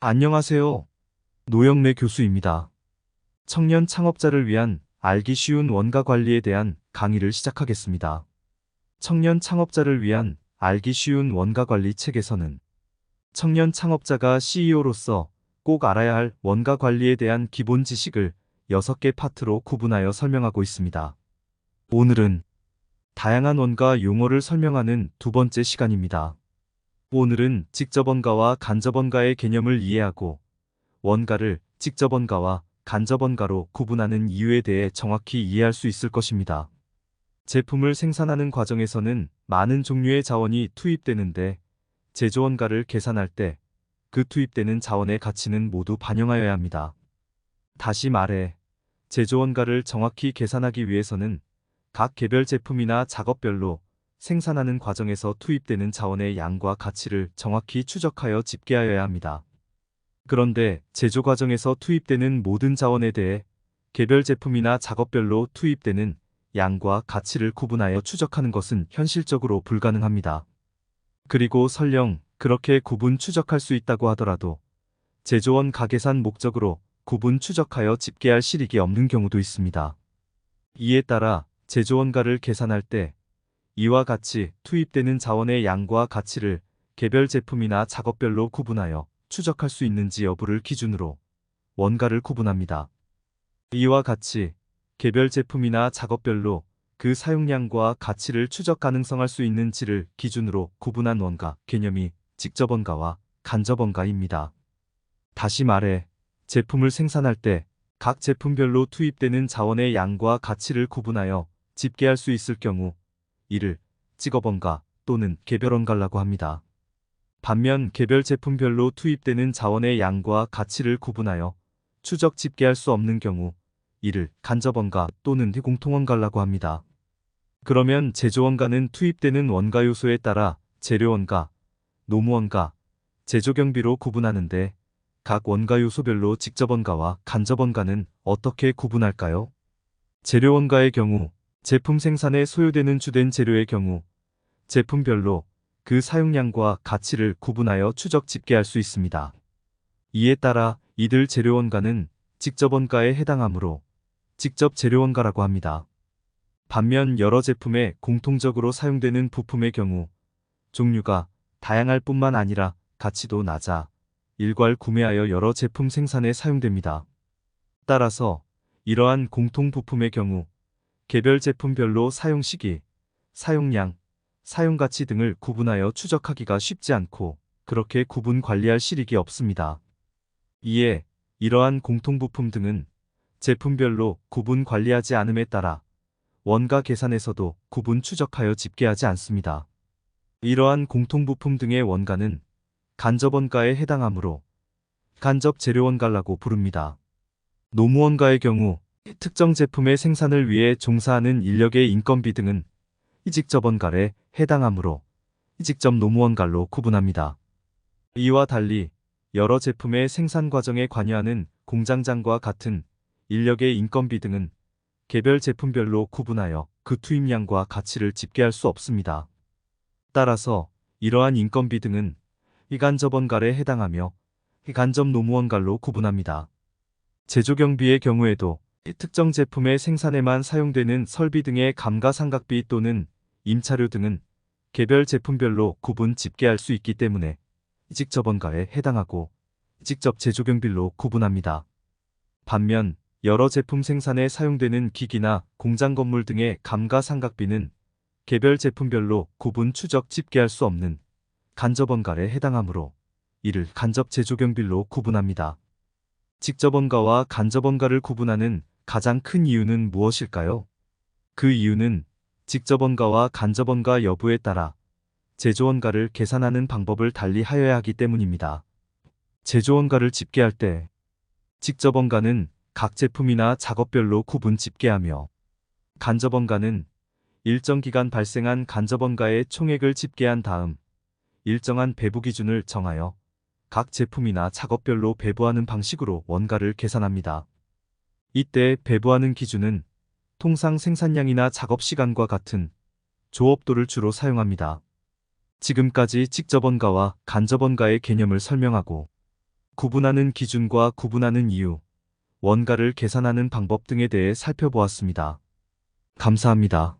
안녕하세요. 노영래 교수입니다. 청년 창업자를 위한 알기 쉬운 원가 관리에 대한 강의를 시작하겠습니다. 청년 창업자를 위한 알기 쉬운 원가 관리 책에서는 청년 창업자가 CEO로서 꼭 알아야 할 원가 관리에 대한 기본 지식을 6개 파트로 구분하여 설명하고 있습니다. 오늘은 다양한 원가 용어를 설명하는 두 번째 시간입니다. 오늘은 직접 원가와 간접 원가의 개념을 이해하고 원가를 직접 원가와 간접 원가로 구분하는 이유에 대해 정확히 이해할 수 있을 것입니다. 제품을 생산하는 과정에서는 많은 종류의 자원이 투입되는데 제조 원가를 계산할 때 그 투입되는 자원의 가치는 모두 반영하여야 합니다. 다시 말해 제조 원가를 정확히 계산하기 위해서는 각 개별 제품이나 작업별로 생산하는 과정에서 투입되는 자원의 양과 가치를 정확히 추적하여 집계하여야 합니다. 그런데 제조 과정에서 투입되는 모든 자원에 대해 개별 제품이나 작업별로 투입되는 양과 가치를 구분하여 추적하는 것은 현실적으로 불가능합니다. 그리고 설령 그렇게 구분 추적할 수 있다고 하더라도 제조원 가계산 목적으로 구분 추적하여 집계할 실익이 없는 경우도 있습니다. 이에 따라 제조원가를 계산할 때 이와 같이 투입되는 자원의 양과 가치를 개별 제품이나 작업별로 구분하여 추적할 수 있는지 여부를 기준으로 원가를 구분합니다. 이와 같이 개별 제품이나 작업별로 그 사용량과 가치를 추적 가능성할 수 있는지를 기준으로 구분한 원가 개념이 직접 원가와 간접 원가입니다. 다시 말해 제품을 생산할 때 각 제품별로 투입되는 자원의 양과 가치를 구분하여 집계할 수 있을 경우 이를 직업원가 또는 개별원가라고 합니다. 반면 개별 제품별로 투입되는 자원의 양과 가치를 구분하여 추적 집계할 수 없는 경우 이를 간접원가 또는 공통원가라고 합니다. 그러면 제조원가는 투입되는 원가 요소에 따라 재료원가, 노무원가, 제조경비로 구분하는데 각 원가 요소별로 직접원가와 간접원가는 어떻게 구분할까요? 재료원가의 경우 제품 생산에 소요되는 주된 재료의 경우 제품별로 그 사용량과 가치를 구분하여 추적 집계할 수 있습니다. 이에 따라 이들 재료원가는 직접 원가에 해당하므로 직접 재료원가라고 합니다. 반면 여러 제품에 공통적으로 사용되는 부품의 경우 종류가 다양할 뿐만 아니라 가치도 낮아 일괄 구매하여 여러 제품 생산에 사용됩니다. 따라서 이러한 공통 부품의 경우 개별 제품별로 사용 시기, 사용량, 사용가치 등을 구분하여 추적하기가 쉽지 않고 그렇게 구분 관리할 실익이 없습니다. 이에 이러한 공통부품 등은 제품별로 구분 관리하지 않음에 따라 원가 계산에서도 구분 추적하여 집계하지 않습니다. 이러한 공통부품 등의 원가는 간접원가에 해당하므로 간접 재료원가라고 부릅니다. 노무원가의 경우 특정 제품의 생산을 위해 종사하는 인력의 인건비 등은 이직접원가에 해당하므로 이직접 노무원가로 구분합니다. 이와 달리 여러 제품의 생산 과정에 관여하는 공장장과 같은 인력의 인건비 등은 개별 제품별로 구분하여 그 투입량과 가치를 집계할 수 없습니다. 따라서 이러한 인건비 등은 이간접원가에 해당하며 이간접 노무원가로 구분합니다. 제조경비의 경우에도 특정 제품의 생산에만 사용되는 설비 등의 감가상각비 또는 임차료 등은 개별 제품별로 구분 집계할 수 있기 때문에 직접원가에 해당하고 직접 제조경비로 구분합니다. 반면 여러 제품 생산에 사용되는 기기나 공장 건물 등의 감가상각비는 개별 제품별로 구분 추적 집계할 수 없는 간접원가에 해당하므로 이를 간접 제조경비로 구분합니다. 직접원가와 간접원가를 구분하는 가장 큰 이유는 무엇일까요? 그 이유는 직접원가와 간접원가 여부에 따라 제조원가를 계산하는 방법을 달리 하여야 하기 때문입니다. 제조원가를 집계할 때 직접원가는 각 제품이나 작업별로 구분 집계하며 간접원가는 일정 기간 발생한 간접원가의 총액을 집계한 다음 일정한 배부 기준을 정하여 각 제품이나 작업별로 배부하는 방식으로 원가를 계산합니다. 이때 배부하는 기준은 통상 생산량이나 작업 시간과 같은 조업도를 주로 사용합니다. 지금까지 직접원가와 간접원가의 개념을 설명하고 구분하는 기준과 구분하는 이유, 원가를 계산하는 방법 등에 대해 살펴보았습니다. 감사합니다.